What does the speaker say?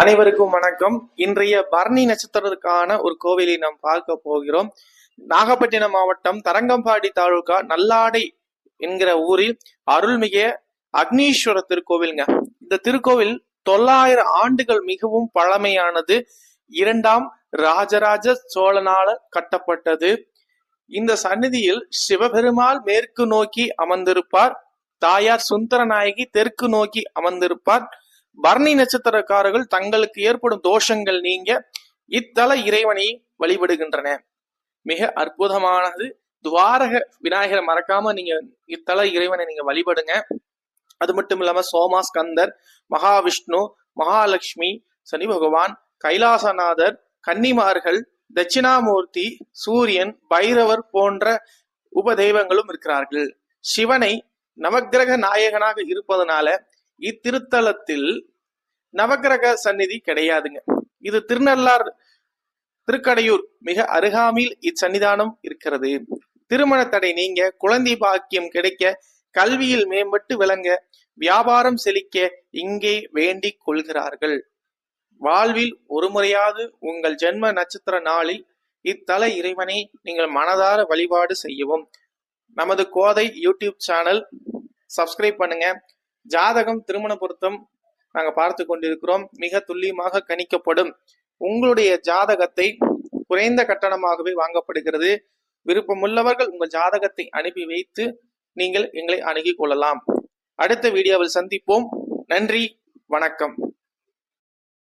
அனைவருக்கும் வணக்கம். இன்றைய பரணி நட்சத்திரத்துக்கான ஒரு கோவிலை நாம் பார்க்க போகிறோம். நாகப்பட்டினம் மாவட்டம் தரங்கம்பாடி தாலுகா நல்லாடை என்கிற ஊரில் அருள்மிக அக்னீஸ்வர திருக்கோவில்ங்க. இந்த திருக்கோவில் தொள்ளாயிரம் ஆண்டுகள் மிகவும் பழமையானது. இரண்டாம் ராஜராஜ சோழனால கட்டப்பட்டது. இந்த சந்நிதியில் சிவபெருமாள் மேற்கு நோக்கி அமர்ந்திருப்பார். தாயார் சுந்தரநாயகி தெற்கு நோக்கி அமர்ந்திருப்பார். பரணி நட்சத்திரக்காரர்கள் தங்களுக்கு ஏற்படும் தோஷங்கள் நீங்க இத்தல இறைவனை வழிபடுகின்றன. மிக அற்புதமானது. துவாரக விநாயகரை மறக்காம நீங்க இத்தல இறைவனை நீங்க வழிபடுங்க. அது மட்டும் இல்லாம சோமா ஸ்கந்தர் மகாவிஷ்ணு மகாலட்சுமி சனி பகவான் கைலாசநாதர் கன்னிமார்கள் தட்சிணாமூர்த்தி சூரியன் பைரவர் போன்ற உபதெய்வங்களும் இருக்கிறார்கள். சிவனை நவக்கிரக நாயகனாக இருப்பதனால இத்திருத்தலத்தில் நவக்கிரக சந்நிதி கிடையாதுங்க. இது திருநள்ளார் திருக்கடையூர் மிக அருகாமையில் இச்சன்னிதானம் இருக்கிறது. திருமண தடை நீங்க குழந்தை பாக்கியம் கிடைக்க கல்வியில் மேம்பட்டு விளங்க வியாபாரம் செழிக்க இங்கே வேண்டிக் கொள்கிறார்கள். வாழ்வில் ஒரு முறையாவது உங்கள் ஜென்ம நட்சத்திர நாளில் இத்தல இறைவனை நீங்கள் மனதார வழிபாடு செய்யவும். நமது கோதை யூடியூப் சேனல் சப்ஸ்கிரைப் பண்ணுங்க. ஜாதகம் திருமண பொருத்தம் நாங்கள் பார்த்து கொண்டிருக்கிறோம். மிக துல்லியமாக கணிக்கப்படும் உங்களுடைய ஜாதகத்தை குறைந்த கட்டணமாகவே வாங்கப்படுகிறது. விருப்பமுள்ளவர்கள் உங்கள் ஜாதகத்தை அனுப்பி வைத்து நீங்கள் எங்களை அணுகிக் கொள்ளலாம். அடுத்த வீடியோவில் சந்திப்போம். நன்றி. வணக்கம்.